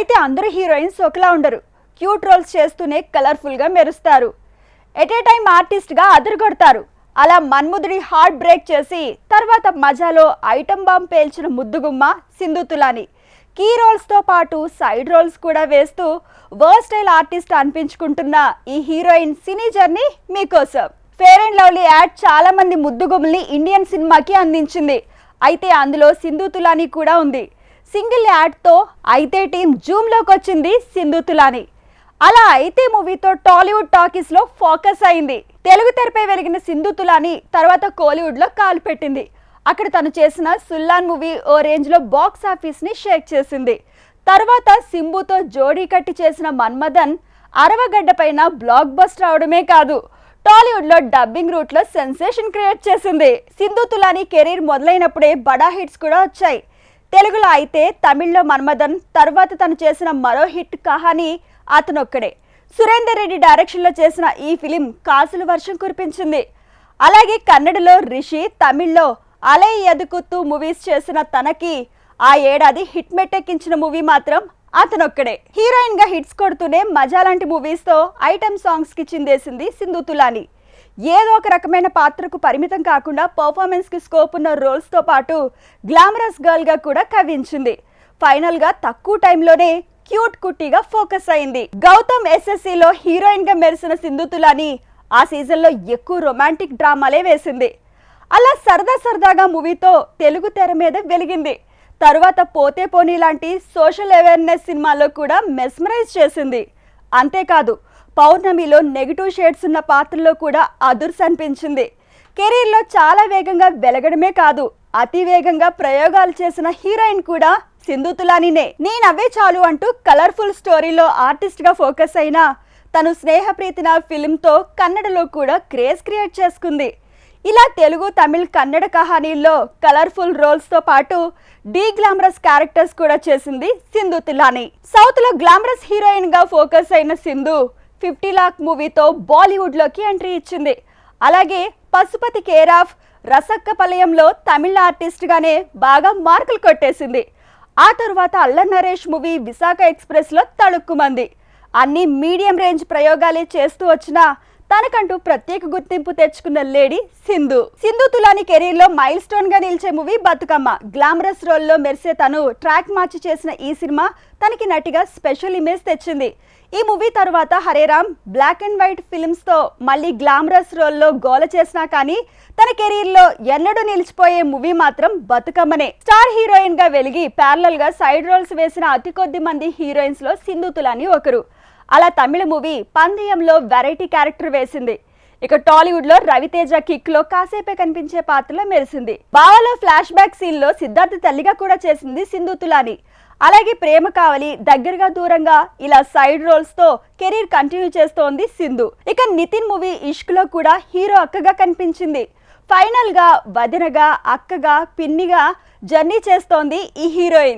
అయితే అందరూ హీరోయిన్స్ ఒకలా ఉండరు. క్యూట్ రోల్స్ చేస్తూనే కలర్ఫుల్గా మెరుస్తారు. ఎట్ ఏ టైం ఆర్టిస్ట్గా అదరగొడతారు. అలా మన్ముదుడి హార్ట్ బ్రేక్ చేసి తర్వాత మజాలో ఐటమ్ బాంబ్ పేల్చిన ముద్దుగుమ్మ సింధు తులాని. కీ రోల్స్తో పాటు సైడ్ రోల్స్ కూడా వేస్తూ వర్స్టైల్ ఆర్టిస్ట్ అనిపించుకుంటున్న ఈ హీరోయిన్ సినీ జర్నీ మీకోసం. ఫేర్ అండ్ లవ్లీ యాడ్ చాలామంది ముద్దుగుమ్మల్ని ఇండియన్ సినిమాకి అందించింది. అయితే అందులో సింధు తులాని కూడా ఉంది. సింగిల్ యాడ్తో అయితే టీం జూమ్లోకి వచ్చింది సింధు తులాని. అలా అయితే మూవీతో టాలీవుడ్ టాకీస్లో ఫోకస్ అయింది. తెలుగు తెరపై వెలిగిన సింధు తులాని తర్వాత కోలీవుడ్లో కాలు పెట్టింది. అక్కడ తను చేసిన సుల్లాన్ మూవీ ఓ రేంజ్లో బాక్స్ ఆఫీస్ని షేక్ చేసింది. తర్వాత సింబుతో జోడీ కట్టి చేసిన మన్మథన్ అరవగడ్డ పైన బ్లాక్ బస్ట్ రావడమే కాదు టాలీవుడ్లో డబ్బింగ్ రూట్లో సెన్సేషన్ క్రియేట్ చేసింది. సింధు తులాని కెరీర్ మొదలైనప్పుడే బడా హిట్స్ కూడా వచ్చాయి. తెలుగులో అయితే తమిళ్ళో మన్మథన్ తర్వాత తను చేసిన మరో హిట్ కహాని అతనొక్కడే. సురేందర్ రెడ్డి డైరెక్షన్లో చేసిన ఈ ఫిలిం కాసుల వర్షం కురిపించింది. అలాగే కన్నడలో రిషి తమిళ్ళో అలై ఎదుకుతూ మూవీస్ చేసిన తనకి ఆ ఏడాది హిట్ మెట్టెక్కించిన మూవీ మాత్రం అతనొక్కడే. హీరోయిన్గా హిట్స్ కొడుతూనే మజా లాంటి మూవీస్తో ఐటమ్ సాంగ్స్కి చిందేసింది సింధు తులాని. ఏదో ఒక రకమైన పాత్రకు పరిమితం కాకుండా పర్ఫార్మెన్స్కి స్కోప్ ఉన్న రోల్స్తో పాటు గ్లామరస్ గర్ల్గా కూడా కవించింది ఫైనల్గా తక్కువ టైంలోనే క్యూట్ కుట్టిగా ఫోకస్ అయింది. గౌతమ్ ఎస్ఎస్సిలో హీరోయిన్గా మెరిసిన సింధుతులని ఆ సీజన్లో ఎక్కువ రొమాంటిక్ డ్రామాలే వేసింది. అలా సరదా సరదాగా మూవీతో తెలుగు తెర మీద వెలిగింది. తరువాత పోతే పోనీ లాంటి సోషల్ అవేర్నెస్ సినిమాలో కూడా మెస్మరైజ్ చేసింది. అంతేకాదు పౌర్ణమిలో నెగిటివ్ షేడ్స్ ఉన్న పాత్రలో కూడా అదుర్స్ అనిపించింది. కెరీర్లో చాలా వేగంగా వెలగడమే కాదు అతి వేగంగా ప్రయోగాలు చేసిన హీరోయిన్ కూడా సింధు తులానినే. నేనవ్వే చాలు అంటూ కలర్ఫుల్ స్టోరీలో ఆర్టిస్ట్గా ఫోకస్ అయిన తను స్నేహప్రీతిన ఫిల్మ్తో కన్నడలో కూడా క్రేజ్ క్రియేట్ చేసుకుంది. ఇలా తెలుగు తమిళ్ కన్నడ కహానీల్లో కలర్ఫుల్ రోల్స్తో పాటు డీ గ్లామరస్ క్యారెక్టర్స్ కూడా చేసింది సింధు తిలాని. సౌత్లో గ్లామరస్ హీరోయిన్గా ఫోకస్ అయిన సింధు ఫిఫ్టీ లాక్ మూవీతో బాలీవుడ్లోకి ఎంట్రీ ఇచ్చింది. అలాగే పశుపతి కేరాఫ్ రసక్కపలయంలో తమిళ ఆర్టిస్ట్గానే బాగా మార్కులు కొట్టేసింది. ఆ తర్వాత అల్ల నరేష్ మూవీ విశాఖ ఎక్స్ప్రెస్లో తళుక్కుమంది. అన్ని మీడియం రేంజ్ ప్రయోగాలే చేస్తూ వచ్చినా తనకంటూ ప్రత్యేక గుర్తింపు తెచ్చుకున్న లేడీ సింధు. సింధు తులాని కెరీర్లో మైల్ స్టోన్గా నిలిచే మూవీ బతుకమ్మ. గ్లామరస్ రోల్లో మెరిసే తను ట్రాక్ మార్చి చేసిన ఈ సినిమా తనకి నటిగా స్పెషల్ ఇమేజ్ తెచ్చింది. ఈ మూవీ తర్వాత హరేరామ్ బ్లాక్ అండ్ వైట్ ఫిల్మ్స్తో మళ్ళీ గ్లామరస్ రోల్లో గోల చేసినా కానీ తన కెరీర్లో ఎన్నడూ నిలిచిపోయే మూవీ మాత్రం బతుకమ్మనే. స్టార్ హీరోయిన్గా వెలిగి ప్యారలల్గా సైడ్ రోల్స్ వేసిన అతి కొద్ది మంది హీరోయిన్స్లో సింధు తులాని ఒకరు. అలా తమిళ మూవీ పందెయంలో వెరైటీ క్యారెక్టర్ వేసింది. ఇక టాలీవుడ్లో రవితేజ కిక్లో కాసేపే కనిపించే పాత్రలో మెరిసింది. బావలో ఫ్లాష్ బ్యాక్ సీన్లో సిద్ధార్థ తల్లిగా కూడా చేసింది సింధు తులాని. అలాగే ప్రేమ కావలి దగ్గరగా దూరంగా ఇలా సైడ్ రోల్స్తో కెరీర్ కంటిన్యూ చేస్తోంది సింధు. ఇక నితిన్ మూవీ ఇష్క్లో కూడా హీరో అక్కగా కనిపించింది. ఫైనల్గా వదినగా అక్కగా పిన్నిగా జర్నీ చేస్తోంది ఈ హీరోయిన్.